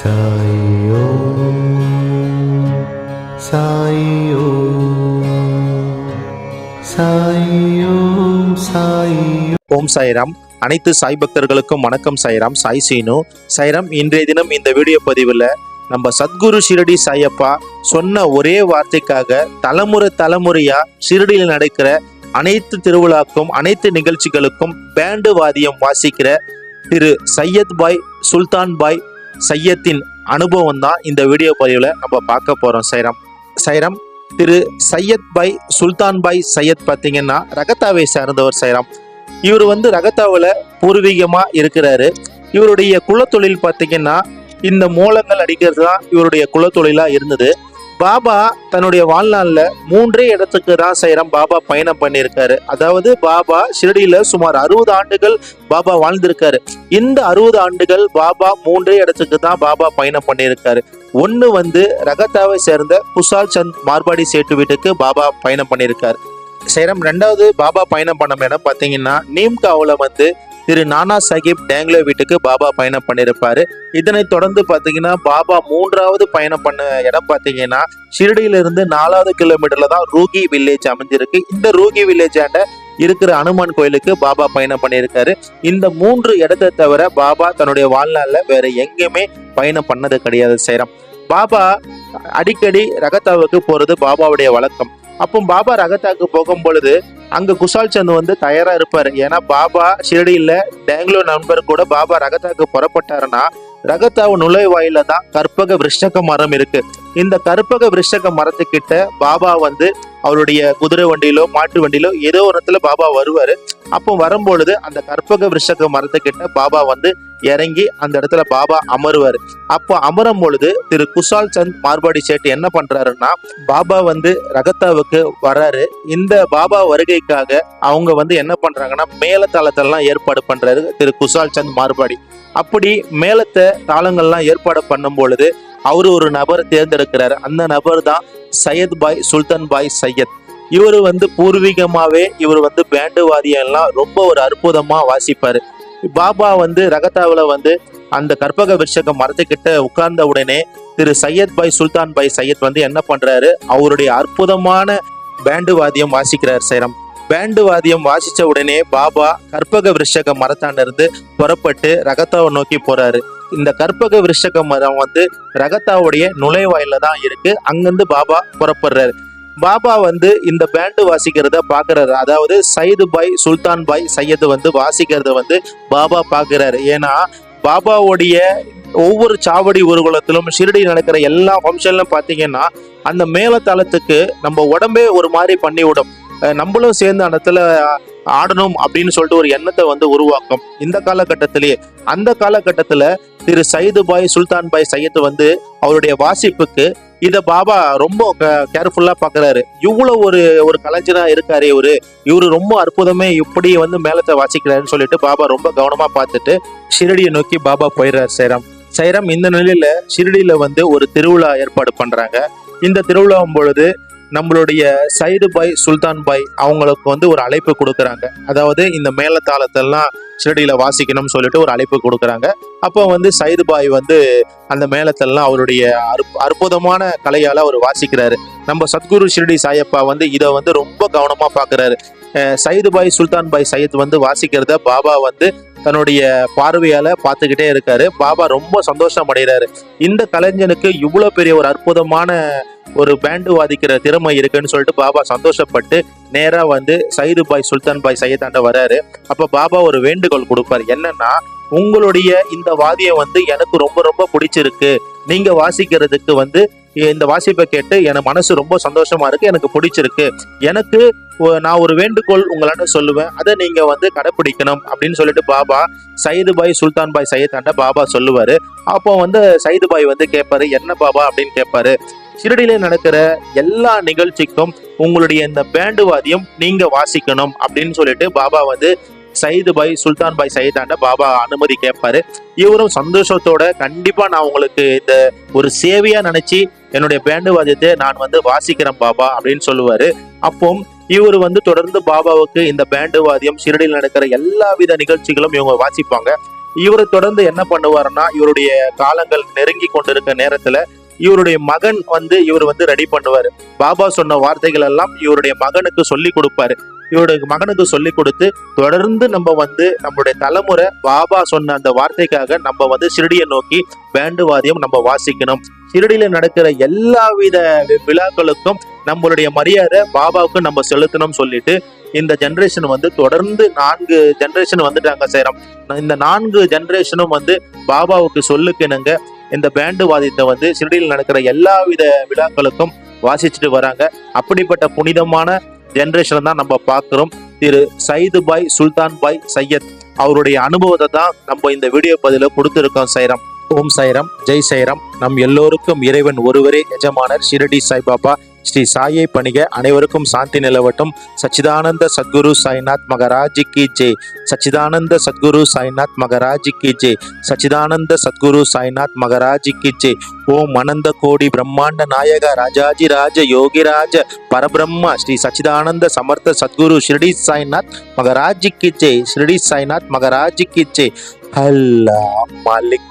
சாயோ சாயோ சாயோ சாயோ. ஓம் சாய்ராம். அனைத்து சாய் பக்தர்களுக்கும் வணக்கம் சாய்ராம். சாய் சீனு. சாய்ராம் இன்றைய தினம் இந்த வீடியோ பதிவில் நம்ம சத்குரு ஷிரடி சாயப்பா சொன்ன ஒரே வார்த்தைக்காக தலைமுறை தலைமுறையா ஷிரடியில் நடக்கிற அனைத்து திருவிழாக்கும் அனைத்து நிகழ்ச்சிகளுக்கும் பேண்டு வாத்தியம் வாசிக்கிற திரு சையத் பாய் சுல்தான் பாய் சையத்தின் அனுபவம் தான் இந்த வீடியோ பதிவில் நம்ம பார்க்க போகிறோம் சைராம். சைராம் திரு சையத் பாய் சுல்தான் பாய் சையத் பார்த்தீங்கன்னா ரகத்தாவை சார்ந்தவர் சைராம். இவர் வந்து ரகத்தாவில் பூர்வீகமாக இருக்கிறாரு. இவருடைய குலத்தொழில் பார்த்தீங்கன்னா இந்த மூலங்கள் அடிக்கிறது தான் இவருடைய குலத்தொழிலாக இருந்தது. பாபா தன்னுடைய வாழ்நாளில் மூன்றே இடத்துக்கு தான் சைரம் பாபா பயணம் பண்ணியிருக்காரு. அதாவது பாபா ஷிரடியில் சுமார் அறுபது ஆண்டுகள் பாபா வாழ்ந்திருக்காரு. இந்த அறுபது ஆண்டுகள் பாபா மூன்றே இடத்துக்கு தான் பாபா பயணம் பண்ணியிருக்காரு. ஒன்று வந்து ரகத்தாவை சேர்ந்த குஷால் சந்த் மார்பாடி சேட்டு வீட்டுக்கு பாபா பயணம் பண்ணியிருக்காரு. சேரம் ரெண்டாவது பாபா பயணம் பண்ண இடம் பார்த்தீங்கன்னா நீம்காவில் வந்து திரு நானா சாஹிப் டேங்லோ வீட்டுக்கு பாபா பயணம் பண்ணியிருப்பாரு. இதனை தொடர்ந்து பார்த்தீங்கன்னா பாபா மூன்றாவது பயணம் பண்ண இடம் பார்த்தீங்கன்னா ஷிரடியிலிருந்து நாலாவது கிலோமீட்டர்ல தான் ரூகி வில்லேஜ் அமைஞ்சிருக்கு. இந்த ரூகி வில்லேஜ் ஆண்ட இருக்கிற அனுமான் கோயிலுக்கு பாபா பயணம் பண்ணியிருக்காரு. இந்த மூன்று இடத்தை தவிர பாபா தன்னுடைய வாழ்நாளில் வேற எங்கேயுமே பயணம் பண்ணது கிடையாது சேரம். பாபா அடிக்கடி ரகத்தாவுக்கு போறது பாபாவுடைய வழக்கம். அப்போ பாபா ரகத்தாக்கு போகும் பொழுது அங்க குஷால் சந்த் வந்து தயாரா இருப்பாரு. ஏன்னா பாபா ஷிரடியில பெங்களூர் நண்பர் கூட பாபா ரகத்தாக்கு புறப்பட்டாருன்னா ரகத்தாவு நுழைவாயில தான் கற்பக விருஷக மரம் இருக்கு. இந்த கற்பக விருஷக மரத்துக்கிட்ட பாபா வந்து அவருடைய குதிரை வண்டியிலோ மாட்டு வண்டியிலோ ஏதோ ஒரு இடத்துல பாபா வருவார். அப்போ வரும்பொழுது அந்த கற்பக விருஷக மரத்துக்கிட்ட பாபா வந்து இறங்கி அந்த இடத்துல பாபா அமருவார். அப்போ அமரும் பொழுது திரு குஷால் சந்த் மார்பாடி சேட்டு என்ன பண்றாருன்னா பாபா வந்து ரகத்தாவுக்கு வராரு. இந்த பாபா வருகைக்காக அவங்க வந்து என்ன பண்றாங்கன்னா மேலத்தாளத்தெல்லாம் ஏற்பாடு பண்றாரு திரு குஷால் சந்த் மார்பாடி. அப்படி மேலத்தை தாளங்கள்லாம் ஏற்பாடு பண்ணும் பொழுது அவர் ஒரு நபரை தேர்ந்தெடுக்கிறாரு. அந்த நபர் தான் சையத் பாய் சுல்தான் பாய் சையத். இவர் வந்து பூர்வீகமாவே இவர் வந்து பேண்டு வாத்தியம் எல்லாம் ரொம்ப ஒரு அற்புதமா வாசிப்பாரு. பாபா வந்து ரகத்தாவில் வந்து அந்த கற்பக விருஷக மரத்துக்கிட்ட உட்கார்ந்த உடனே திரு சையத் பாய் சுல்தான் பாய் சையத் வந்து என்ன பண்றாரு? அவருடைய அற்புதமான பேண்டு வாத்தியம் வாசிக்கிறார் சைரம். பேண்டு வாத்தியம் வாசிச்ச உடனே பாபா கற்பக விருஷக மரத்தாண்டிருந்து புறப்பட்டு ரகத்தாவை நோக்கி போறாரு. இந்த கற்பக விருஷக மரம் வந்து ரகத்தாவுடைய நுழைவாயில தான் இருக்கு. அங்கிருந்து பாபா புறப்படுறாரு. பாபா வந்து இந்த பேண்டு வாசிக்கிறத பாக்குறாரு. அதாவது சைது பாய் சுல்தான் பாய் சையது வந்து வாசிக்கிறத வந்து பாபா பாக்குறாரு. ஏன்னா பாபாவுடைய ஒவ்வொரு சாவடி ஊர்வலத்திலும் ஷிரடி நடக்கிற எல்லா ஃபங்க்ஷன்லும் பார்த்தீங்கன்னா அந்த மேலத்தளத்துக்கு நம்ம உடம்பே ஒரு மாதிரி பண்ணி விடும் நம்மளும் சேர்ந்து அந்த இடத்துல ஆடணும் அப்படின்னு சொல்லிட்டு ஒரு எண்ணத்தை வந்து உருவாக்கும். இந்த காலகட்டத்திலேயே. அந்த காலகட்டத்துல திரு சயிது பாய் சுல்தான் பாய் சையத் வந்து அவருடைய வாசிப்புக்கு இத பாபா ரொம்ப கேர்ஃபுல்லா பாக்குறாரு. இவ்வளவு ஒரு ஒரு கலைஞனா இருக்காரு இவரு. இவரு ரொம்ப அற்புதமே இப்படி வந்து மேலத்தை வாசிக்கிறாருன்னு சொல்லிட்டு பாபா ரொம்ப கவனமா பார்த்துட்டு ஷிரடியை நோக்கி பாபா போயிடுறாரு சைரம். சைரம் இந்த நிலையில ஷிரடியில வந்து ஒரு திருவிழா ஏற்பாடு பண்றாங்க. இந்த திருவிழாவும் பொழுது நம்மளுடைய சைடு பாய் சுல்தான் பாய் அவங்களுக்கு வந்து ஒரு அழைப்பு கொடுக்குறாங்க. அதாவது இந்த மேலத்தாளத்தெல்லாம் ஷிரடியில வாசிக்கணும்னு சொல்லிட்டு ஒரு அழைப்பு கொடுக்குறாங்க. அப்போ வந்து சைது பாய் வந்து அந்த மேளத்தெல்லாம் அவருடைய அற்புதமான கலையால் அவர் வாசிக்கிறாரு. நம்ம சத்குரு ஷிரடி சாயப்பா வந்து இதை வந்து ரொம்ப கவனமாக பார்க்குறாரு அஹ் சைது பாய் சுல்தான் பாய் சையத் வந்து வாசிக்கிறத பாபா வந்து தன்னுடைய பார்வையால பார்த்துக்கிட்டே இருக்காரு. பாபா ரொம்ப சந்தோஷம் அடைகிறாரு. இந்த கலைஞனுக்கு இவ்வளோ பெரிய ஒரு அற்புதமான ஒரு பேண்டு வாதிக்கிற திறமை இருக்குன்னு சொல்லிட்டு பாபா சந்தோஷப்பட்டு நேராக வந்து சைது பாய் சுல்தான் பாய் சையத்தாண்ட வராரு. அப்போ பாபா ஒரு வேண்டுகோள் கொடுப்பாரு. என்னன்னா உங்களுடைய இந்த வாதியம் வந்து எனக்கு ரொம்ப ரொம்ப பிடிச்சிருக்கு. நீங்க வாசிக்கிறதுக்கு வந்து இந்த வாசிப்பை கேட்டு என் மனசு ரொம்ப சந்தோஷமா இருக்கு எனக்கு பிடிச்சிருக்கு. எனக்கு நான் ஒரு வேண்டுகோள் உங்களாண்ட சொல்லுவேன் அதை நீங்க வந்து கடைப்பிடிக்கணும் அப்படின்னு சொல்லிட்டு பாபா சைது பாய் சுல்தான் பாய் சையத்தாண்ட பாபா சொல்லுவாரு. அப்போ வந்து சைது பாய் வந்து கேட்பாரு என்ன பாபா? அப்படின்னு கேட்பாரு ஷிரடியில நடக்கிற எல்லா நிகழ்ச்சிக்கும் உங்களுடைய இந்த பேண்டு வாத்தியம் நீங்க வாசிக்கணும் அப்படின்னு சொல்லிட்டு பாபா வந்து சைது பாய் சுல்தான் பாய் சைதாண்ட பாபா அனுமதி கேட்பாரு இவரும் சந்தோஷத்தோட கண்டிப்பா நான் உங்களுக்கு இந்த ஒரு சேவையா நினைச்சு என்னுடைய பேண்டு வாத்தியத்தை நான் வந்து வாசிக்கிறேன் பாபா அப்படின்னு சொல்லுவாரு. அப்போ இவர் வந்து தொடர்ந்து பாபாவுக்கு இந்த பேண்டு வாத்தியம் ஷிரடியில் நடக்கிற எல்லா வித நிகழ்ச்சிகளும் இவங்க வாசிப்பாங்க. இவர் தொடர்ந்து என்ன பண்ணுவாருன்னா இவருடைய காலங்கள் நெருங்கி கொண்டிருக்க நேரத்துல இவருடைய மகன் வந்து இவர் வந்து ரெடி பண்ணுவாரு. பாபா சொன்ன வார்த்தைகள் எல்லாம் இவருடைய மகனுக்கு சொல்லி கொடுப்பாரு. இவருடைய மகனுக்கு சொல்லி கொடுத்து தொடர்ந்து நம்ம வந்து நம்மளுடைய தலைமுறை பாபா சொன்ன அந்த வார்த்தைக்காக நம்ம வந்து சிறுடியை நோக்கி பேண்டு வாத்தியம் நம்ம வாசிக்கணும். சிறுடியில நடக்கிற எல்லா வித விழாக்களுக்கும் நம்மளுடைய மரியாதை பாபாவுக்கு நம்ம செலுத்தணும் சொல்லிட்டு இந்த ஜென்ரேஷன் வந்து தொடர்ந்து நான்கு ஜென்ரேஷன் வந்துட்டாங்க சேரம். இந்த நான்கு ஜென்ரேஷனும் வந்து பாபாவுக்கு சொல்லுக்கினுங்க. இந்த பேண்டு வாதியத்தை வந்து சிறுடியில் நடக்கிற எல்லா வித விழாக்களுக்கும் வாசிச்சுட்டு வராங்க. அப்படிப்பட்ட புனிதமான ஜெனரேஷன் தான் நம்ம பார்க்குறோம். திரு சயிது பாய் சுல்தான் பாய் சையத். அவருடைய அனுபவத்தை தான் நம்ம இந்த வீடியோ பதில கொடுத்துருக்கோம் சைரம். ஓம் சைரம் ஜெய் சைரம். நம் எல்லோருக்கும் இறைவன் ஒருவரே எஜமானர் ஷிரடி சாய்பாபா. ஸ்ரீ சாயை பணிக அனைவருக்கும் சாந்தி நிலவட்டும். சச்சிதானந்த சத்குரு சாய்நாத் மகராஜி கி ஜெய் சச்சிதானந்த சத்குரு சாய்நாத் மகராஜி கி ஜெய் சச்சிதானந்த சத்குரு சாய்நாத் மகராஜி கி ஜெய் ஓம் அனந்த கோடி பிரம்மாண்ட நாயக ராஜாஜி ராஜ யோகிராஜ பரபிரம்ம ஸ்ரீ சச்சிதானந்த சமர்த்த சத்குரு ஷிரடி சாய்நாத் மகராஜி கி ஜெய் ஷிரடி சாய்நாத் மகராஜி கி ஜெய் அல்லா மாலிக்.